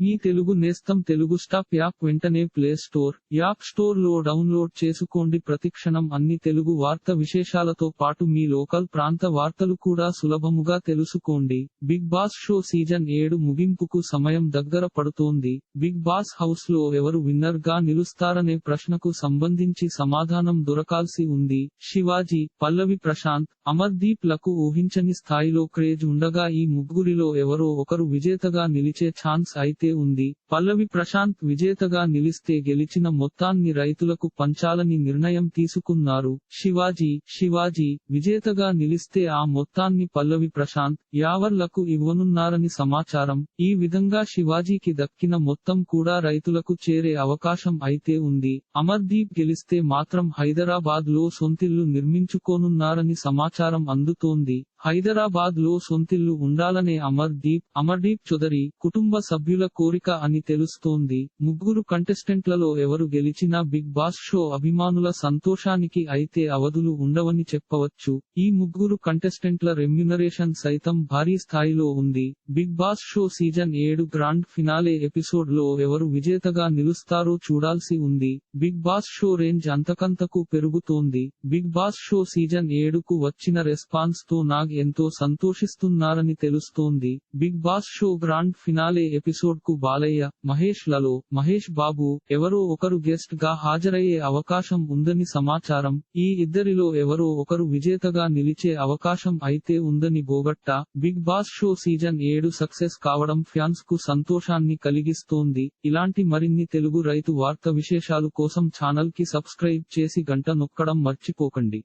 మీ తెలుగు నేస్తం Telugu stop app వెంటనే play store app స్టోర్లో డౌన్లోడ్ చేసుకోండి. ప్రతిక్షణం అన్ని తెలుగు వార్త విశేషాలతో పాటు మీ లోకల్ ప్రాంత వార్తలు కూడా సులభముగా తెలుసుకోండి. బిగ్ బాస్ షో సీజన్ ఏడు ముగింపుకు సమయం దగ్గర పడుతోంది. బిగ్ బాస్ హౌస్లో ఎవరు విన్నర్గా నిలుస్తారనే ప్రశ్నకు సంబంధించి సమాధానం దొరకాల్సి ఉంది. శివాజీ పల్లవి ప్రశాంత్ అమర్దీప్లకు ఊహించని స్థాయిలో క్రేజ్ ఉండగా ఈ ముగ్గురిలో ఎవరో ఒకరు విజేతగా నిలిచే ఛాన్స్ అయితే ఉంది. పల్లవి ప్రశాంత్ విజేతగా నిలిస్తే గెలిచిన మొత్తాన్ని రైతులకు పంచాలని నిర్ణయం తీసుకున్నారు. శివాజీ శివాజీ విజేతగా నిలిస్తే ఆ మొత్తాన్ని పల్లవి ప్రశాంత్ యావర్లకు ఇవ్వనున్నారని సమాచారం. ఈ విధంగా శివాజీకి దక్కిన మొత్తం కూడా రైతులకు చేరే అవకాశం అయితే ఉంది. అమర్దీప్ గెలిస్తే మాత్రం హైదరాబాద్లో సొంతిల్లు నిర్మించుకోనున్నారని సమాచారం అందుతోంది. హైదరాబాద్లో సొంతిల్లు ఉండాలనే అమర్దీప్ అమర్దీప్ చౌదరి కుటుంబ సభ్యుల కోరిక అని తెలుస్తోంది. ముగ్గురు కంటెస్టెంట్లలో ఎవరు గెలిచినా బిగ్ బాస్ షో అభిమానుల సంతోషానికి అయితే అవధులు ఉండవని చెప్పవచ్చు. ఈ ముగ్గురు కంటెస్టెంట్ల రెమ్యునరేషన్ సైతం భారీ స్థాయిలో ఉంది. బిగ్ బాస్ షో సీజన్ ఏడు గ్రాండ్ ఫినాలే ఎపిసోడ్లో ఎవరు విజేతగా నిలుస్తారో చూడాల్సి ఉంది. బిగ్ బాస్ షో రేంజ్ అంతకంతకు పెరుగుతోంది. బిగ్ బాస్ షో సీజన్ ఏడుకు వచ్చిన రెస్పాన్స్తో నాగ్ ఎంతో సంతోషిస్తున్నారని తెలుస్తోంది. Big boss show grand finale ఎపిసోడ్కు Balayya మహేష్లలో మహేష్ బాబు ఎవరో ఒకరు గెస్ట్గా హాజరయ్యే అవకాశం ఉందని సమాచారం. ఈ ఇద్దరిలో ఎవరో ఒకరు విజేతగా నిలిచే అవకాశం అయితే ఉందని బోగట్ట. బిగ్ బాస్ షో సీజన్ ఏడు సక్సెస్ కావడం ఫ్యాన్స్కు సంతోషాన్ని కలిగిస్తోంది. ఇలాంటి మరిన్ని తెలుగు రైతు వార్త విశేషాలు కోసం ఛానల్కి సబ్స్క్రైబ్ చేసి గంట నొక్కడం మర్చిపోకండి.